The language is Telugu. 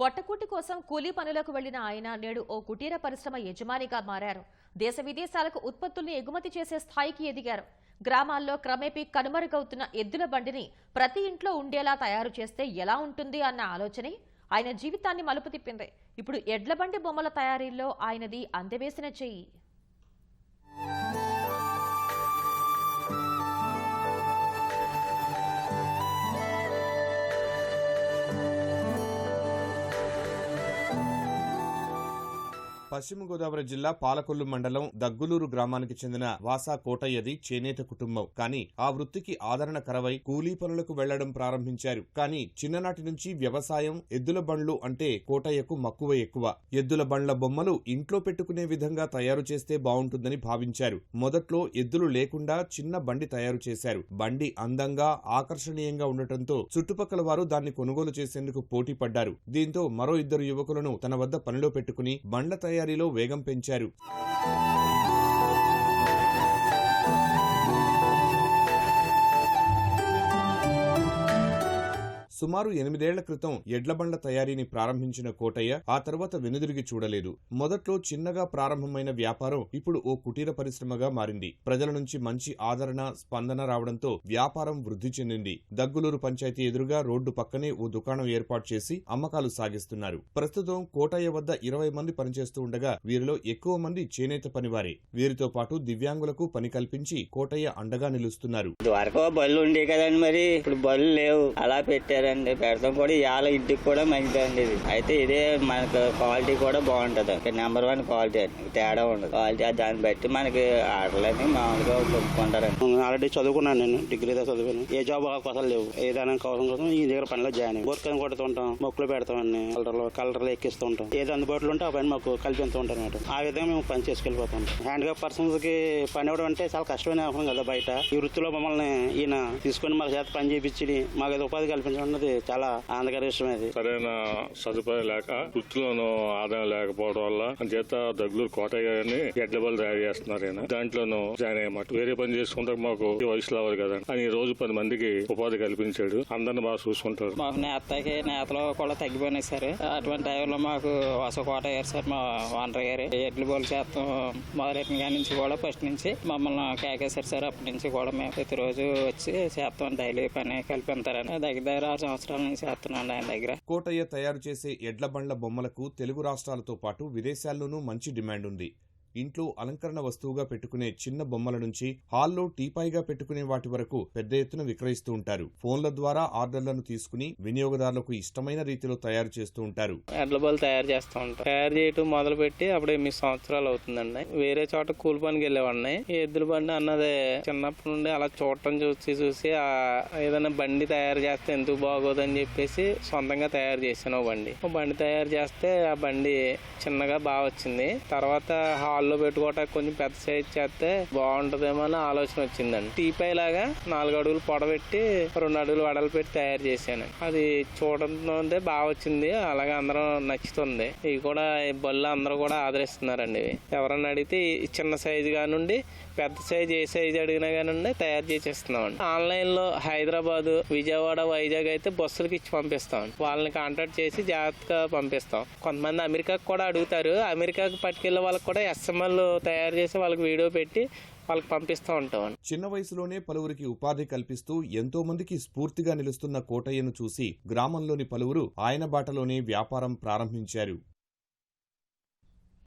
పొట్టకూటి కోసం కూలీ పనులకు వెళ్ళిన ఆయన నేడు ఓ కుటీర పరిశ్రమ యజమానిగా మారారు. దేశ విదేశాలకు ఉత్పత్తుల్ని ఎగుమతి చేసే స్థాయికి ఎదిగారు. గ్రామాల్లో క్రమేపీ కనుమరుగవుతున్న ఎద్దుల బండిని ప్రతి ఇంట్లో ఉండేలా తయారు చేస్తే ఎలా ఉంటుంది అన్న ఆలోచనే ఆయన జీవితాన్ని మలుపు తిప్పింది ఇప్పుడు ఎడ్ల బండి బొమ్మల తయారీలో ఆయనది అందవేసిన చెయ్యి పశ్చిమ గోదావరి జిల్లా పాలకొల్లు మండలం దగ్గులూరు గ్రామానికి చెందిన వాసా కోటయ్యది చేనేత కుటుంబం. కానీ ఆ వృత్తికి ఆదరణ కరవై కూలీ పనులకు వెళ్ళడం ప్రారంభించారు. కానీ చిన్ననాటి నుంచి వ్యవసాయం ఎద్దుల బండ్లు అంటే కోటయ్యకు మక్కువ ఎక్కువ. ఎద్దుల బండ్ల బొమ్మలు ఇంట్లో పెట్టుకునే విధంగా తయారు చేస్తే బాగుంటుందని భావించారు. మొదట్లో ఎద్దులు లేకుండా చిన్న బండి తయారు చేశారు. బండి అందంగా ఆకర్షణీయంగా ఉండటంతో చుట్టుపక్కల వారు దాన్ని కొనుగోలు చేసేందుకు పోటీ పడ్డారు దీంతో మరో ఇద్దరు యువకులను తన వద్ద పనిలో పెట్టుకుని బండ్ల తయారు తయారీలో వేగం పెంచారు. సుమారు ఎనిమిదేళ్ళ క్రితం ఎడ్లబండ్ల తయారీని ప్రారంభించిన కోటయ్య ఆ తర్వాత వెనుదిరిగి చూడలేదు. మొదట్లో చిన్నగా ప్రారంభమైన వ్యాపారం ఇప్పుడు ఓ కుటీర పరిశ్రమగా మారింది. ప్రజల నుంచి మంచి ఆదరణ స్పందన రావడంతో వ్యాపారం వృద్ధి చెందింది. దగ్గులూరు పంచాయతీ ఎదురుగా రోడ్డు పక్కనే ఓ దుకాణం ఏర్పాటు చేసి అమ్మకాలు సాగిస్తున్నారు. ప్రస్తుతం కోటయ్య వద్ద ఇరవై మంది పనిచేస్తూ ఉండగా వీరిలో ఎక్కువ మంది చేనేత పనివారే. వీరితో పాటు దివ్యాంగులకు పని కల్పించి కోటయ్య అండగా నిలుస్తున్నారు. వరకు బళ్ళు ఉండే కదండి మరి. ఇప్పుడు బళ్ళు లేవు. అలా పెట్టారండి పెడతాం కూడా ఇవాళ ఇంటికి కూడా మంచిదండి ఇది. అయితే ఇదే మనకు క్వాలిటీ కూడా బాగుంటది. నెంబర్ వన్ క్వాలిటీ అండి తేడా ఉండదు. క్వాలిటీ దాన్ని బట్టి మనకి ఆర్డర్లని మామూలుగా కొనుక్కుంటారండి ఆల్రెడీ చదువుకున్నాను నేను. డిగ్రీ దాకా చదివాను. ఏ జాబ్ అవకాశాలు లేవు. ఏదైనా కోసం కోసం ఈ దగ్గర పనిలో జాయిన్ అయ్యి కొడుతుంటాం. మొక్కులు పెడతామండి కలర్లు కలర్లు ఎక్కిస్తూ ఉంటాం. ఏది అందుబాటులో ఉంటే ఆ పని మాకు కల్పిస్తూ ఉంటాం అన్నమాట. ఆ విధంగా మేము పని చేసుకెళ్ళిపోతాం. హ్యాండ్ క్రాఫ్ట్ పర్సన్స్కి పని ఇవ్వడం అంటే చాలా కష్టమైన అవసరం కదా బయట. ఈ వృత్తిలో మమ్మల్ని ఈయన తీసుకొని మా చేత పని చేయించి మాకు ఏదో ఉపాధి కల్పించడం అన్నది చాలా ఆనందకర విషయం సరైన సదుపాయం లేక వృత్తిలోనూ ఆదాయం లేకపోవడం వల్ల చేత దగ్గులు కోటయ్య గారిని ఎడ్ల బళ్ళు తయారు చేస్తున్నారు ఈయన. దాంట్లోనూ జాయిన్ అయ్యమాట. వేరే పని చేసుకుంటే మాకు ఈ వయసులో అవ్వదు కదా అని. ఈ రోజు పది మందికి ఉపాధి కల్పించాడు. అందరిని బాగా చూసుకుంటాడు మాకు నేతకి నేతలు కూడా తగ్గిపోయినాయి సార్. అటువంటి టైంలో మాకు వసకోట అయ్యారు సార్ మా ఓనర్ గారు. ఎడ్లు బోలు చేస్తాం మొదలెట్టిన కాడి నుంచి కూడా ఫస్ట్ నుంచి మమ్మల్ని కేకేశారు సార్. అప్పటి నుంచి కూడా మేము ప్రతిరోజు వచ్చి చేస్తాం. డైలీ పని కల్పిస్తారని దగ్గర దగ్గర ఆరు సంవత్సరాల నుంచి వస్తున్నాను ఆయన దగ్గర. కోటయ్య తయారు చేసే ఎడ్ల బండ్ల బొమ్మలకు తెలుగు రాష్ట్రాలతో పాటు విదేశాల్లోనూ మంచి డిమాండ్ ఉంది. ఇంట్లో అలంకరణ వస్తువుగా పెట్టుకునే చిన్న బొమ్మల నుంచి హాల్లో టీపాయిగా పెట్టుకునే వాటి వరకు పెద్ద ఎత్తున విక్రయిస్తూ ఉంటారు. ఫోన్ల ద్వారా ఆర్డర్లను తీసుకుని వినియోగదారులకు ఇష్టమైన రీతిలో తయారు చేస్తూ ఉంటారు. ఎడ్ల బళ్ళు తయారు చేస్తూ ఉంటారు తయారు చేయటం మొదలు పెట్టి అప్పుడు ఎనిమిది సంవత్సరాలు అవుతుందండి. వేరే చోట కూలి పనికి వెళ్ళేవాడిని. ఎద్దుల బండి అన్నది చిన్నప్పటి నుండి అలా చూడటం చూసి చూసి ఏదైనా బండి తయారు చేస్తే ఎందుకు బాగోదని చెప్పేసి సొంతంగా తయారు చేసాను బండి. బండి తయారు చేస్తే ఆ బండి చిన్నగా బాగా వచ్చింది. తర్వాత హాల్ హాల్లో పెట్టుకోవటానికి కొంచెం పెద్ద సైజ్ చేస్తే బాగుంటదేమో అని ఆలోచన వచ్చిందండి. టీపై లాగా నాలుగు అడుగులు పొడబెట్టి రెండు అడుగులు వడలు పెట్టి తయారు చేశాను. అది చూడంతో బాగా వచ్చింది. అలాగే అందరం నచ్చుతుంది. ఇవి కూడా బళ్ళు అందరూ కూడా ఆదరిస్తున్నారండి ఇవి. ఎవరన్నా అడిగితే చిన్న సైజు కానుండి పెద్ద సైజ్ ఏ సైజు అడిగినా కానివ్వండి తయారు చేసేస్తున్నామండి. ఆన్లైన్లో హైదరాబాద్ విజయవాడ వైజాగ్ అయితే బస్సులకి ఇచ్చి పంపిస్తాం వాళ్ళని కాంటాక్ట్ చేసి జాగ్రత్తగా పంపిస్తాం. కొంతమంది అమెరికాకు కూడా అడుగుతారు. అమెరికాకు పట్టుకెళ్ళే వాళ్ళకి కూడా కస్టమర్లు తయారు చేసి వాళ్ళకి వీడియో పెట్టి వాళ్ళకి పంపిస్తూ ఉంటాం చిన్న వయసులోనే పలువురికి ఉపాధి కల్పిస్తూ ఎంతో మందికి స్ఫూర్తిగా నిలుస్తున్న కోటయ్యను చూసి గ్రామంలోని పలువురు ఆయన బాటలోనే వ్యాపారం ప్రారంభించారు.